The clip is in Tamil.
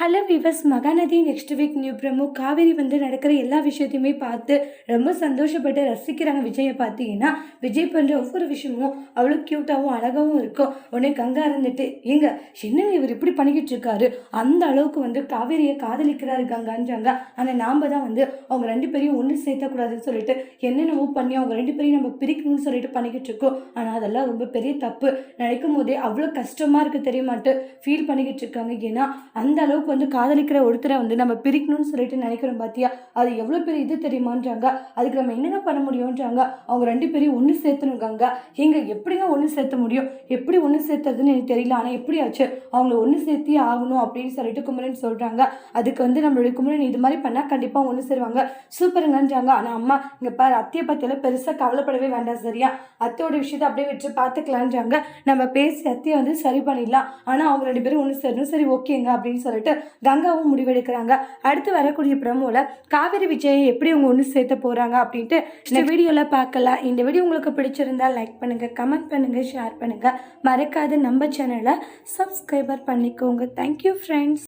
Hello viewers Mahanadi next week new promo Kaveri வந்து நடக்கிற எல்லா விஷயத்தையுமே பார்த்து ரொம்ப சந்தோஷப்பட்டு ரசிக்கிறாங்க விஜயை பார்த்தீங்கன்னா விஜய் பண்ணுற ஒவ்வொரு விஷயமும் அவ்வளோ க்யூட்டாகவும் அழகாகவும் இருக்கும். உடனே கங்கா இருந்துட்டு ஏங்க என்னங்க இவர் இப்படி பண்ணிக்கிட்டு இருக்காரு? அந்த அளவுக்கு வந்து காவேரியை காதலிக்கிறாரு கங்கான்றாங்க. ஆனால் நாம் தான் வந்து அவங்க ரெண்டு பேரையும் ஒன்று சேர்த்தக்கூடாதுன்னு சொல்லிட்டு என்னென்னவோ பண்ணி அவங்க ரெண்டு பேரையும் நம்ம பிரிக்கணும்னு சொல்லிட்டு பண்ணிக்கிட்டு இருக்கோம். ஆனால் அதெல்லாம் ரொம்ப பெரிய தப்பு. நினைக்கும் போதே அவ்வளோ கஷ்டமாக இருக்குது தெரியமாட்டு ஃபீல் பண்ணிக்கிட்டு இருக்காங்க. ஏன்னா அந்த அளவுக்கு வந்து காதலிக்கிற ஒருத்தரை வந்து நம்ம பிரிக்கணும்னு சொல்லிட்டு நினைக்கிறோம் பார்த்தியா அது எவ்வளோ பெரிய இது தெரியுமான்றாங்க. அதுக்கு நம்ம என்னென்ன பண்ண முடியும்ன்றாங்க. அவங்க ரெண்டு பேரையும் ஒன்று சேர்த்துனுக்காங்க எங்கே எப்படிங்க ஒன்று சேர்த்த முடியும்? எப்படி ஒன்று சேர்த்ததுன்னு எனக்கு தெரியல. ஆனால் எப்படியாச்சு அவங்கள ஒன்று சேர்த்தே ஆகணும் அப்படின்னு சொல்லிட்டு குமரன் சொல்கிறாங்க அதுக்கு வந்து நம்மளுடைய குமரன் இது மாதிரி பண்ணால் கண்டிப்பாக ஒன்று சேருவாங்க. சூப்பருங்கன்றாங்க. ஆனால் அம்மா இங்கே பாரு அத்தையை பற்றியெல்லாம் பெருசாக கவலைப்படவே வேண்டாம் சரியா? அத்தையோட விஷயத்தை அப்படியே விட்டு பார்த்துக்கலான்றாங்க நம்ம பேசி அத்தையை வந்து சரி பண்ணிடலாம். ஆனால் அவங்க ரெண்டு பேரும் ஒன்று சேரணும். சரி ஓகேங்க அப்படின்னு சொல்லிட்டு கங்காவும் முடிவெடுக்கிறாங்க. அடுத்து வரக்கூடிய ப்ரமோல காவேரி விஜயை எப்படி அவங்க ஒன்று சேர்த்த போகிறாங்க அப்படின்ட்டு இந்த வீடியோவில் பார்க்கலாம். இந்த வீடியோ உங்களுக்கு பிடிச்சிருந்தா லைக் பண்ணுங்கள் கமெண்ட் பண்ணுங்கள் ஷேர் பண்ணுங்கள் மறக்காத நம்ம சேனலை சப்ஸ்கிரைபர் பண்ணிக்கோங்க. Thank you friends